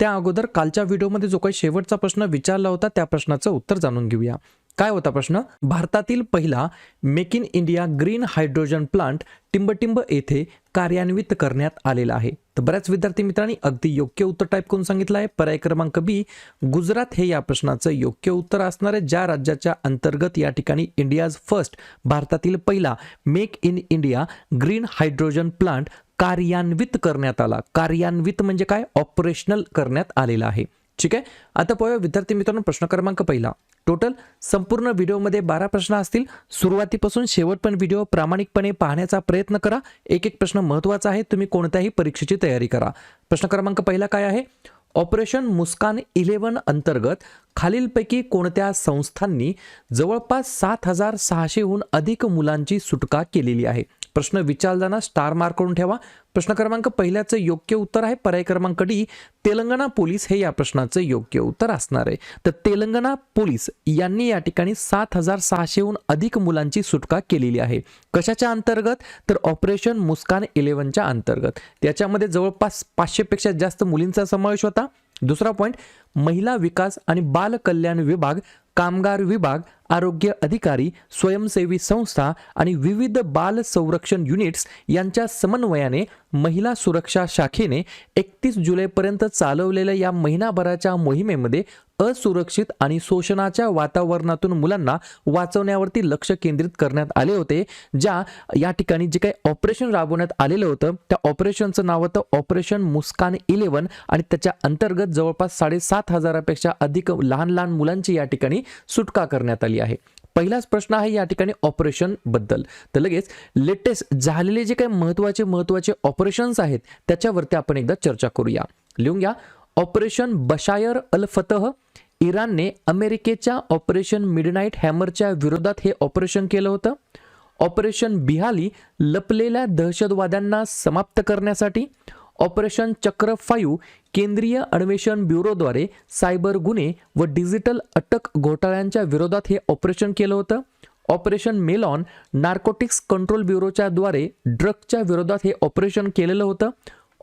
त्या अगोदर कालच्या व्हिडिओमध्ये जो काही शेवटचा प्रश्न विचारला होता त्या प्रश्नाचं उत्तर जाणून घेऊया. काय होता प्रश्न? भारतातील पहिला make in India green hydrogen plant टिंबटिंब येथे कार्यान्वित करण्यात आलेला आहे. तर बऱ्याच विद्यार्थी मित्रांनी अगदी योग्य उत्तर टाईप करून सांगितलं आहे. पर्याय क्रमांक बी गुजरात हे या प्रश्नाचं योग्य उत्तर असणार आहे. ज्या राज्याच्या अंतर्गत या ठिकाणी इंडियाज फर्स्ट भारतातील पहिला make in India green hydrogen plant कार्यान्वित करण्यात आला. कार्यान्वित म्हणजे काय? ऑपरेशनल करण्यात आलेला आहे. ठीक आहे? आता पाहूया विद्यार्थी मित्रांनो प्रश्न क्रमांक पहिला. टोटल संपूर्ण व्हिडिओमध्ये बारा प्रश्न असतील. सुरुवातीपासून शेवट पण व्हिडिओ प्रामाणिकपणे पाहण्याचा प्रयत्न करा. एक एक प्रश्न महत्त्वाचा आहे. तुम्ही कोणत्याही परीक्षेची तयारी करा. प्रश्न क्रमांक पहिला काय आहे? ऑपरेशन मुस्कान इलेव्हन अंतर्गत खालीलपैकी कोणत्या संस्थांनी जवळपास सात हजार सहाशेहून अधिक मुलांची सुटका केलेली आहे? प्रश्न विचारताना स्टार मार्क करून ठेवा. प्रश्न क्रमांक पहिल्याचं योग्य उत्तर आहे. पर्याय क्रमांक डी तेलंगणा पोलीस हे या प्रश्नाचं योग्य उत्तर असणार आहे. तर तेलंगणा पोलीस यांनी या ठिकाणी सात हजार सहाशेहून अधिक मुलांची सुटका केलेली आहे. कशाच्या अंतर्गत? तर ऑपरेशन मुस्कान इलेव्हनच्या अंतर्गत. त्याच्यामध्ये जवळपास पाचशेपेक्षा जास्त मुलींचा समावेश होता. दुसरा पॉईंट महिला विकास आणि बाल कल्याण विभाग कामगार विभाग आरोग्य अधिकारी स्वयंसेवी संस्था आणि विविध बाल संरक्षण युनिट्स यांच्या समन्वयाने महिला सुरक्षा शाखेने एकतीस जुलैपर्यंत चालवलेल्या या महिनाभराच्या मोहिमेमध्ये असुरक्षित आणि शोषणाच्या वातावरणातून मुलांना वाचवण्यावरती लक्ष केंद्रित करण्यात आले होते ज्या या ठिकाणी जे काही ऑपरेशन राबवण्यात आलेलं होतं त्या ऑपरेशनचं नाव होतं ऑपरेशन मुस्कान इलेव्हन आणि त्याच्या अंतर्गत जवळपास साडेसात हजारापेक्षा अधिक लहान लहान मुलांची या ठिकाणी सुटका करण्यात आली. आहे. पहिलाच प्रश्न आहे या ठिकाणी ऑपरेशनबद्दल. तर लगेच लेटेस्ट झालेले जे काही महत्त्वाचे महत्त्वाचे ऑपरेशन्स आहेत त्याच्यावरती आपण एकदा चर्चा करूया. लिहून घ्या. ऑपरेशन बशायर अल फतह इराणने अमेरिकेच्या ऑपरेशन मिडनाईट हॅमरच्या विरोधात हे ऑपरेशन केलं होतं. ऑपरेशन बिहाली लपलेल्या दहशतवाद्यांना समाप्त करण्यासाठी ऑपरेशन चक्र फाईव्ह केंद्रीय अन्वेषण ब्युरोद्वारे सायबर गुन्हे व डिजिटल अटक घोटाळ्यांच्या विरोधात हे ऑपरेशन केलं होतं. ऑपरेशन मेलॉन नार्कोटिक्स कंट्रोल ब्युरोच्या द्वारे ड्रगच्या विरोधात हे ऑपरेशन केलेलं होतं.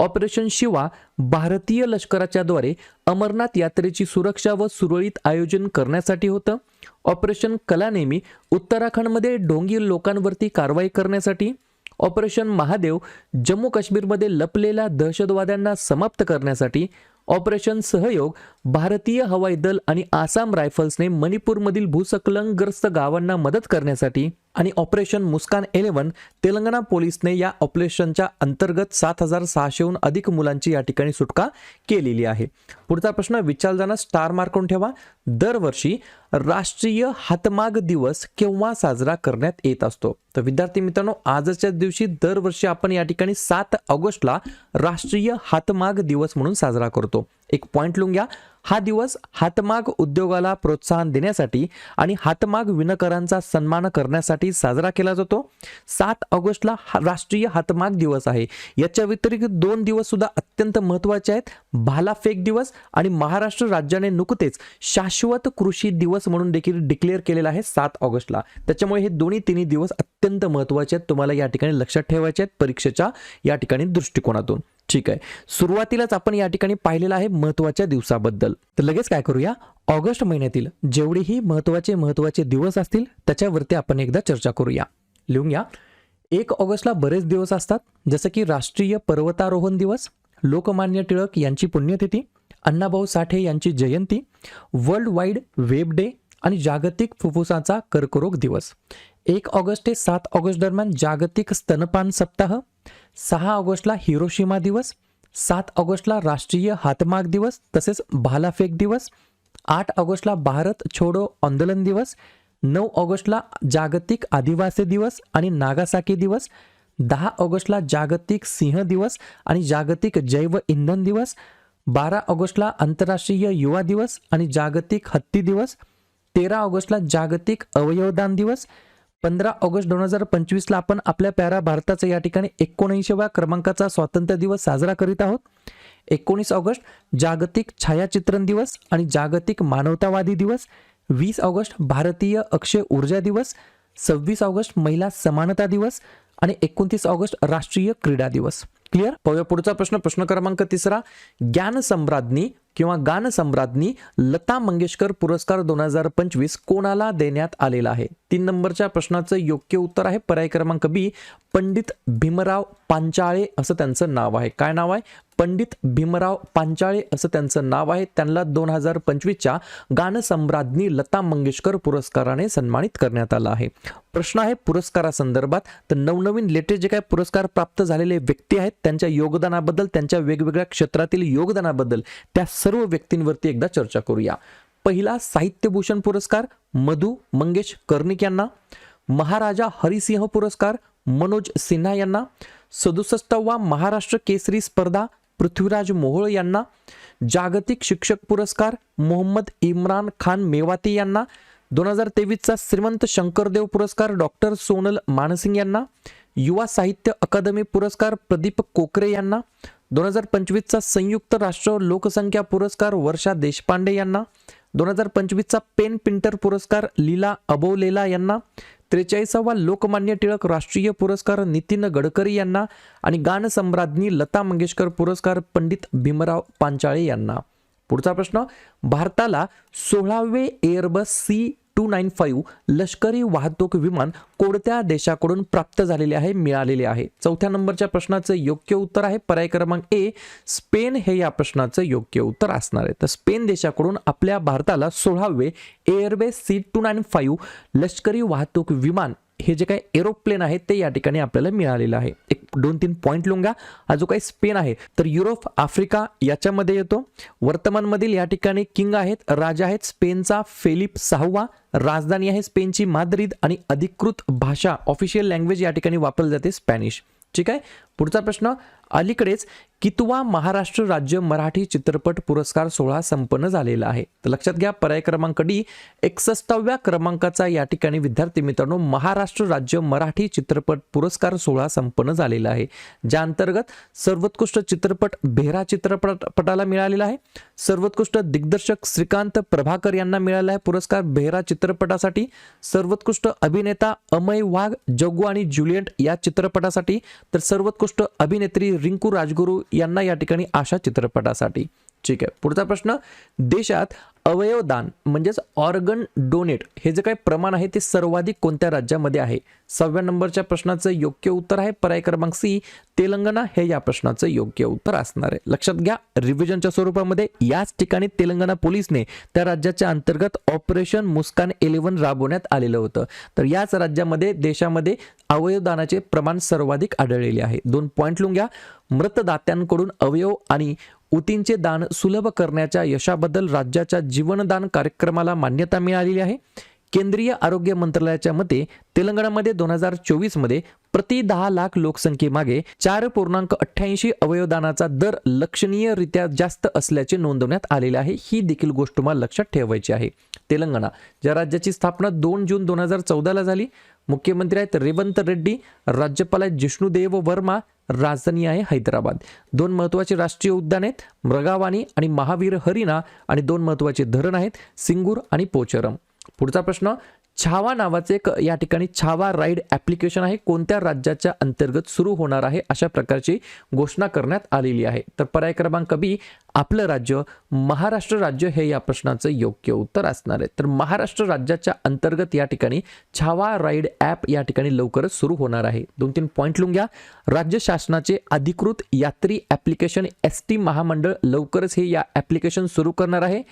ऑपरेशन शिवा भारतीय लष्कराच्या द्वारे अमरनाथ यात्रेची सुरक्षा व सुरळीत आयोजन करण्यासाठी होतं. ऑपरेशन कलानेमी उत्तराखंडमध्ये ढोंगी लोकांवरती कारवाई करण्यासाठी ऑपरेशन महादेव जम्मू काश्मीरमध्ये लपलेल्या दहशतवाद्यांना समाप्त करण्यासाठी ऑपरेशन सहयोग भारतीय हवाई दल आणि आसाम रायफल्सने मणिपूरमधील भूसकलंगग्रस्त गावांना मदत करण्यासाठी आणि ऑपरेशन मुस्कान इलेव्हन तेलंगणा पोलीसने या ऑपरेशनच्या अंतर्गत सात हजार सहाशेहून अधिक मुलांची या ठिकाणी सुटका केलेली आहे. पुढचा प्रश्न विचारताना स्टार मार्कून ठेवा. दरवर्षी राष्ट्रीय हातमाग दिवस केव्हा साजरा करण्यात येत असतो? तर विद्यार्थी मित्रांनो आजच्या दिवशी दरवर्षी आपण या ठिकाणी सात ऑगस्टला राष्ट्रीय हातमाग दिवस म्हणून साजरा करतो. एक पॉईंट लिहून घ्या. हा दिवस हातमाग उद्योगाला प्रोत्साहन देण्यासाठी आणि हातमाग विणकरांचा सन्मान करण्यासाठी साजरा केला जातो. सात ऑगस्टला हा राष्ट्रीय हातमाग दिवस आहे. याच्या व्यतिरिक्त दोन दिवस सुद्धा अत्यंत महत्त्वाचे आहेत. भालाफेक दिवस आणि महाराष्ट्र राज्याने नुकतेच शाश्वत कृषी दिवस म्हणून देखील डिक्लेअर केलेला आहे सात ऑगस्टला. त्याच्यामुळे हे दोन्ही तिन्ही दिवस अत्यंत महत्त्वाचे आहेत. तुम्हाला या ठिकाणी लक्षात ठेवायचे आहेत परीक्षेच्या या ठिकाणी दृष्टिकोनातून. ठीक आहे. सुरुवातीलाच आपण या ठिकाणी पाहिलेलं आहे महत्त्वाच्या दिवसाबद्दल. तर लगेच काय करूया? ऑगस्ट महिन्यातील जेवढेही महत्त्वाचे महत्त्वाचे दिवस असतील त्याच्यावरती आपण एकदा चर्चा करूया. लिहून घ्या. एक ऑगस्टला बरेच दिवस असतात जसं की राष्ट्रीय पर्वतारोहण दिवस लोकमान्य टिळक यांची पुण्यतिथी अण्णाभाऊ साठे यांची जयंती वर्ल्ड वाईड वेब डे आणि जागतिक फुफ्फुसाचा कर्करोग दिवस. एक ऑगस्ट ते सात ऑगस्ट दरम्यान जागतिक स्तनपान सप्ताह. सहा ऑगस्टला हिरोशिमा दिवस. सात ऑगस्टला राष्ट्रीय हातमाग दिवस तसेच भालाफेक दिवस. आठ ऑगस्टला भारत छोडो आंदोलन दिवस. नऊ ऑगस्टला जागतिक आदिवासी दिवस आणि नागासाकी दिवस. दहा ऑगस्टला जागतिक सिंह दिवस आणि जागतिक जैव इंधन दिवस. बारा ऑगस्टला आंतरराष्ट्रीय युवा दिवस आणि जागतिक हत्ती दिवस. तेरा ऑगस्टला जागतिक अवयवदान दिवस. पंधरा ऑगस्ट दोन हजार पंचवीसला आपण आपल्या प्यारा भारताचा या ठिकाणी एकोणऐंशीव्या क्रमांकाचा स्वातंत्र्य दिवस साजरा करीत आहोत. एकोणीस ऑगस्ट जागतिक छायाचित्रण दिवस आणि जागतिक मानवतावादी दिवस. वीस ऑगस्ट भारतीय अक्षय ऊर्जा दिवस. सव्वीस ऑगस्ट महिला समानता दिवस. आणि एकोणतीस ऑगस्ट राष्ट्रीय क्रीडा दिवस. क्लिअर? पाहूया पुढचा प्रश्न. प्रश्न क्रमांक तिसरा. ज्ञान सम्राज्ञी किंवा गानसम्राज्ञी लता मंगेशकर पुरस्कार दोन हजार पंचवीस कोणाला देण्यात आलेला आहे? तीन नंबरच्या प्रश्नाचं योग्य उत्तर आहे पर्याय क्रमांक बी पंडित भीमराव पांचाळे असं त्यांचं नाव आहे. काय नाव आहे? पंडित भीमराव पांचाळे असं त्यांचं नाव आहे. त्यांना दोन हजार पंचवीसच्या गानसम्राज्ञी लता मंगेशकर पुरस्काराने सन्मानित करण्यात आलं आहे. प्रश्न आहे पुरस्कारासंदर्भात. तर नवनवीन लेटेस्ट जे काय पुरस्कार प्राप्त झालेले व्यक्ती आहेत त्यांच्या योगदानाबद्दल त्यांच्या वेगवेगळ्या क्षेत्रातील योगदानाबद्दल त्या सर्व व्यक्तींवरती एकदा चर्चा करूया. पहिला साहित्यभूषण पुरस्कार मधु मंगेश कर्णिक यांना. महाराजा हरिसिंह पुरस्कार मनोज सिन्हा यांना. सदुसष्टावा महाराष्ट्र केसरी स्पर्धा पृथ्वीराज मोहोळ यांना. जागतिक शिक्षक पुरस्कार मोहम्मद इम्रान खान मेवाती यांना. दोन हजार तेवीसचा श्रीमंत शंकरदेव पुरस्कार डॉक्टर सोनल मानसिंग यांना. युवा साहित्य अकादमी पुरस्कार प्रदीप कोकरे यांना. दोन हजार पंचवीसचा संयुक्त राष्ट्र लोकसंख्या पुरस्कार वर्षा देशपांडे यांना दोन हजार पंचवीसचा पेन पिंटर पुरस्कार लीला अबोलेला यांना त्रेचाळीसावा लोकमान्य टिळक राष्ट्रीय पुरस्कार नितीन गडकरी यांना आणि गानसम्राज्ञी लता मंगेशकर पुरस्कार पंडित भीमराव पांचाळे यांना. पुढचा प्रश्न भारताला सोळावे Airbus C two nine five लष्करी वाहतूक विमान कोणत्या देशाकडून प्राप्त झालेले आहे मिळालेले आहे? चौथ्या नंबरच्या प्रश्नाचं योग्य उत्तर आहे. पर्याय क्रमांक ए स्पेन हे या प्रश्नाचं योग्य उत्तर असणार आहे. तर स्पेन देशाकडून आपल्या भारताला सोळावे airbase C two nine five लष्करी वाहतूक विमान हे जे काही एरोप्लेन आहे ते या ठिकाणी आपल्याला मिळालेलं आहे. एक दोन तीन पॉईंट लुंगा हा जो काही स्पेन आहे तर युरोप आफ्रिका याच्यामध्ये येतो. वर्तमानमधील या ठिकाणी किंग आहेत राजा आहेत स्पेनचा फेलिप सहावा राजधानी आहे स्पेनची माद्रिद आणि अधिकृत भाषा ऑफिशियल लँग्वेज या ठिकाणी वापरली जाते स्पॅनिश. ठीक आहे? पुढचा प्रश्न अलीकडेच कितवा महाराष्ट्र राज्य मराठी चित्रपट पुरस्कार सोहळा संपन्न झालेला आहे? तर लक्षात घ्या पर्याय क्रमांक डी एकसष्टाव्या क्रमांकाचा या ठिकाणी विद्यार्थी मित्रांनो महाराष्ट्र राज्य मराठी चित्रपट पुरस्कार सोहळा संपन्न झालेला आहे. ज्या अंतर्गत सर्वोत्कृष्ट चित्रपट भेरा चित्रपटाला मिळालेला आहे सर्वोत्कृष्ट दिग्दर्शक श्रीकांत प्रभाकर यांना मिळाला आहे पुरस्कार बेहरा चित्रपटासाठी सर्वोत्कृष्ट अभिनेता अमय वाघ जग्गू आणि ज्युलियट या चित्रपटासाठी तर सर्वोत्कृष्ट अभिनेत्री रिंकू राजगुरू यांना या ठिकाणी आशा चित्रपटासाठी. ठीक आहे. पुढचा प्रश्न देशात अवयवदान म्हणजेच ऑर्गन डोनेट हे जे काही प्रमाण आहे ते सर्वाधिक कोणत्या राज्यामध्ये आहे? सहाव्या नंबरच्या प्रश्नाचं योग्य उत्तर आहे पर्याय क्रमांक सी तेलंगणा. हे या प्रश्नाचं योग्य उत्तर असणार आहे. लक्षात घ्या रिव्हिजनच्या स्वरूपामध्ये याच ठिकाणी तेलंगणा पोलिसने त्या राज्याच्या अंतर्गत ऑपरेशन मुस्कान इलेव्हन राबवण्यात आलेलं होतं. तर याच राज्यामध्ये देशामध्ये अवयवदानाचे प्रमाण सर्वाधिक आढळलेले आहे. दोन पॉईंट लिहून घ्या. मृतदात्यांकडून अवयव आणि उतींचे दान सुलभ करण्याच्या यशाबद्दल राज्याच्या जीवनदान कार्यक्रमाला मान्यता मिळालेली आहे. केंद्रीय आरोग्य मंत्रालयाच्या मते तेलंगणामध्ये दोन हजार चोवीसमध्ये प्रति दहा लाख लोकसंख्येमागे चार पूर्णांक अठ्ठ्याऐंशी अवयवदानाचा दर लक्षणीयरित्या जास्त असल्याचे नोंदवण्यात आलेले आहे. ही देखील गोष्ट तुम्हाला लक्षात ठेवायची आहे. तेलंगणा ज्या राज्याची स्थापना दोन जून दोन हजार चौदाला झाली मुख्यमंत्री आहेत रेवंत रेड्डी राज्यपाल आहेत जिष्णुदेव वर्मा राजधानी आहे हैदराबाद. दोन महत्त्वाचे राष्ट्रीय उद्यान आहेत मृगावाणी आणि महावीर हरिणा आणि दोन महत्त्वाचे धरण आहेत सिंगूर आणि पोचरम. पुढचा प्रश्न छावा नावाचे एक या ठिकाणी छावा राईड ॲप्लिकेशन आहे. कोणत्या राज्याच्या अंतर्गत सुरू होणार आहे अशा प्रकारची घोषणा करण्यात आलेली आहे? तर पर्याय क्रमांक बी आपलं राज्य महाराष्ट्र राज्य हे या प्रश्नाचं योग्य उत्तर असणार आहे. तर महाराष्ट्र राज्याच्या अंतर्गत या ठिकाणी छावा राईड ॲप या ठिकाणी लवकरच सुरू होणार आहे. दोन तीन पॉईंट लिहून घ्या. राज्य शासनाचे अधिकृत यात्री ॲप्लिकेशन एस टी महामंडळ लवकरच हे या ॲप्लिकेशन सुरू करणार आहे.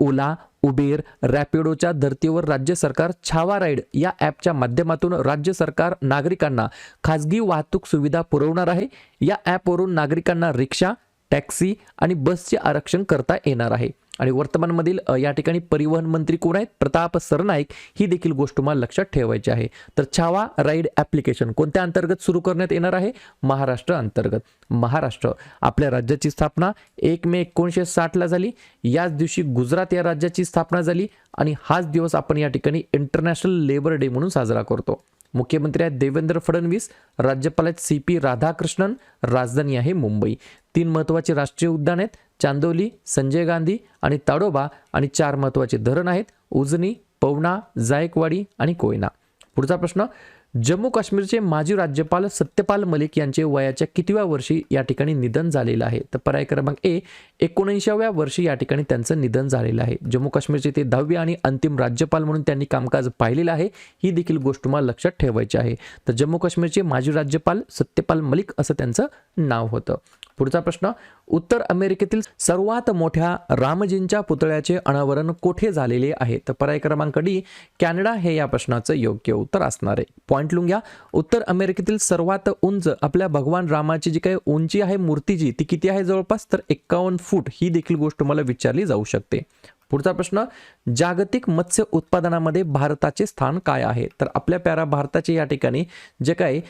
ओला उबेर रॅपिडोच्या धर्तीवर राज्य सरकार छावा राईड या ॲपच्या माध्यमातून राज्य सरकार नागरिकांना खाजगी वाहतूक सुविधा पुरवणार आहे. या ॲपवरून नागरिकांना रिक्षा टॅक्सी आणि बसचे आरक्षण करता येणार आहे. आणि वर्तमानमधील या ठिकाणी परिवहन मंत्री कोण आहेत? प्रताप सरनाईक. ही देखील गोष्ट तुम्हाला लक्षात ठेवायची आहे. तर छावा राईड ॲप्लिकेशन कोणत्या अंतर्गत सुरू करण्यात येणार आहे? महाराष्ट्र अंतर्गत. महाराष्ट्र आपल्या राज्याची स्थापना एक मे एकोणीसशे साठला झाली. याच दिवशी गुजरात या राज्याची स्थापना झाली आणि हाच दिवस आपण या ठिकाणी इंटरनॅशनल लेबर डे म्हणून साजरा करतो. मुख्यमंत्री आहेत देवेंद्र फडणवीस राज्यपाल आहेत सी पी राधाकृष्णन राजधानी आहे मुंबई. तीन महत्त्वाचे राष्ट्रीय उद्यान आहेत. चांदोली संजय गांधी आणि ताडोबा आणि चार महत्त्वाचे धरण आहेत उजनी पवना जायकवाडी आणि कोयना. पुढचा प्रश्न जम्मू काश्मीरचे माजी राज्यपाल सत्यपाल मलिक यांचे वयाच्या कितव्या वर्षी या ठिकाणी निधन झालेलं आहे? तर पर्याय क्रमांक ए एकोणऐंशाव्या वर्षी या ठिकाणी त्यांचं निधन झालेलं आहे. जम्मू काश्मीरचे ते दहावे आणि अंतिम राज्यपाल म्हणून त्यांनी कामकाज पाहिलेलं आहे ही देखील गोष्ट तुम्हाला लक्षात ठेवायची आहे. तर जम्मू काश्मीरचे माजी राज्यपाल सत्यपाल मलिक असं त्यांचं नाव होतं. पुढचा प्रश्न उत्तर अमेरिकेतील सर्वात मोठ्या रामजींच्या पुतळ्याचे अनावरण कोठे झालेले आहे? तर पर्याय क्रमांक डी कॅनडा हे या प्रश्नाचं योग्य उत्तर असणार आहे. पॉईंट लिहून घ्या उत्तर अमेरिकेतील सर्वात उंच आपल्या भगवान रामाची जी काही उंची आहे मूर्तीची ती किती आहे जवळपास? तर एक्कावन्न फूट ही देखील गोष्ट मला विचारली जाऊ शकते. पुढचा प्रश्न जागतिक मत्स्य उत्पादनामध्ये भारताचे स्थान काय आहे? तर आपल्या प्यारा भारताचे या ठिकाणी जे काही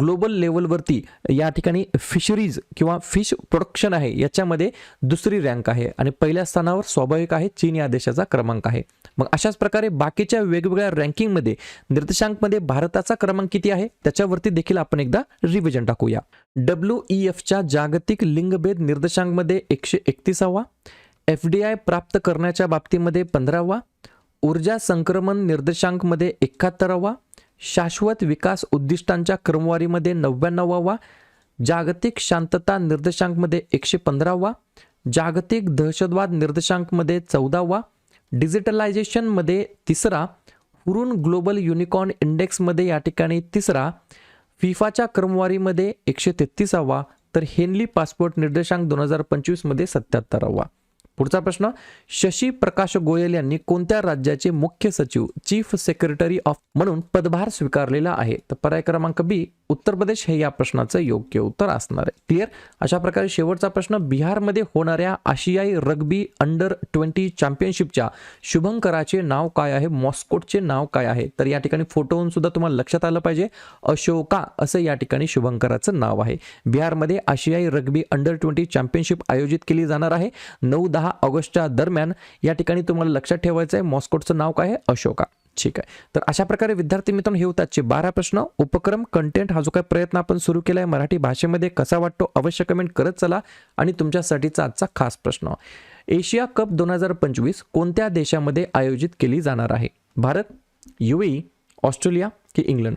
ग्लोबल लेवलवरती या ठिकाणी फिशरीज किंवा फिश प्रोडक्शन आहे याच्यामध्ये दुसरी रँक आहे. आणि पहिल्या स्थानावर स्वाभाविक आहे चीन या देशाचा क्रमांक आहे. मग अशाच प्रकारे बाकीच्या वेगवेगळ्या रँकिंगमध्ये निर्देशांकमध्ये भारताचा क्रमांक किती आहे? त्याच्यावरती देखील आपण एकदा रिव्हिजन टाकूया. डब्ल्यू ई एफच्या जागतिक लिंगभेद निर्देशांकमध्ये एकशे एकतीसावा एफ डी आय प्राप्त करण्याच्या बाबतीमध्ये पंधरावा ऊर्जा संक्रमण निर्देशांकमध्ये एकाहत्तरावा शाश्वत विकास उद्दिष्टांच्या क्रमवारीमध्ये नव्याण्णवावा जागतिक शांतता निर्देशांकमध्ये एकशे पंधरावा जागतिक दहशतवाद निर्देशांकमध्ये चौदावा डिजिटलायझेशनमध्ये तिसरा हुरून ग्लोबल युनिकॉर्न इंडेक्समध्ये या ठिकाणी तिसरा फिफाच्या क्रमवारीमध्ये एकशे तेहतीसावा तर हेनली पासपोर्ट निर्देशांक दोन हजार पंचवीसमध्ये सत्याहत्तरावा. पुढचा प्रश्न शशी प्रकाश गोयल यांनी कोणत्या राज्याचे मुख्य सचिव चीफ सेक्रेटरी ऑफ म्हणून पदभार स्वीकारलेला आहे? तर पर्याय क्रमांक बी उत्तर प्रदेश हे या प्रश्नाचं योग्य उत्तर असणार आहे. क्लिअर अशा प्रकारे शेवटचा प्रश्न बिहारमध्ये होणाऱ्या आशियाई रग्बी अंडर ट्वेंटी चॅम्पियनशिपच्या शुभंकराचे नाव काय आहे? मॉस्कोटचे नाव काय आहे? तर या ठिकाणी फोटोहून सुद्धा तुम्हाला लक्षात आलं पाहिजे. अशोका असं या ठिकाणी शुभंकराचं नाव आहे. बिहारमध्ये आशियाई रग्बी अंडर ट्वेंटी चॅम्पियनशिप आयोजित केली जाणार आहे. नऊ दहा ऑगस्टच्या दरम्यान या ठिकाणी तुम्हाला लक्षात ठेवायचं आहे. मॉस्कोटचं नाव काय आहे? अशोका. ठीक आहे. तर अशा प्रकारे विद्यार्थी मित्रांनो हे होत आजचे बारा प्रश्न. उपक्रम कंटेंट हा जो काही प्रयत्न आपण सुरू केला आहे मराठी भाषेमध्ये कसा वाटतो अवश्य कमेंट करत चला आणि तुमच्यासाठीचा आजचा खास प्रश्न. एशिया कप दोन हजार पंचवीस कोणत्या देशामध्ये आयोजित केली जाणार आहे? भारत युएई ऑस्ट्रेलिया की इंग्लंड?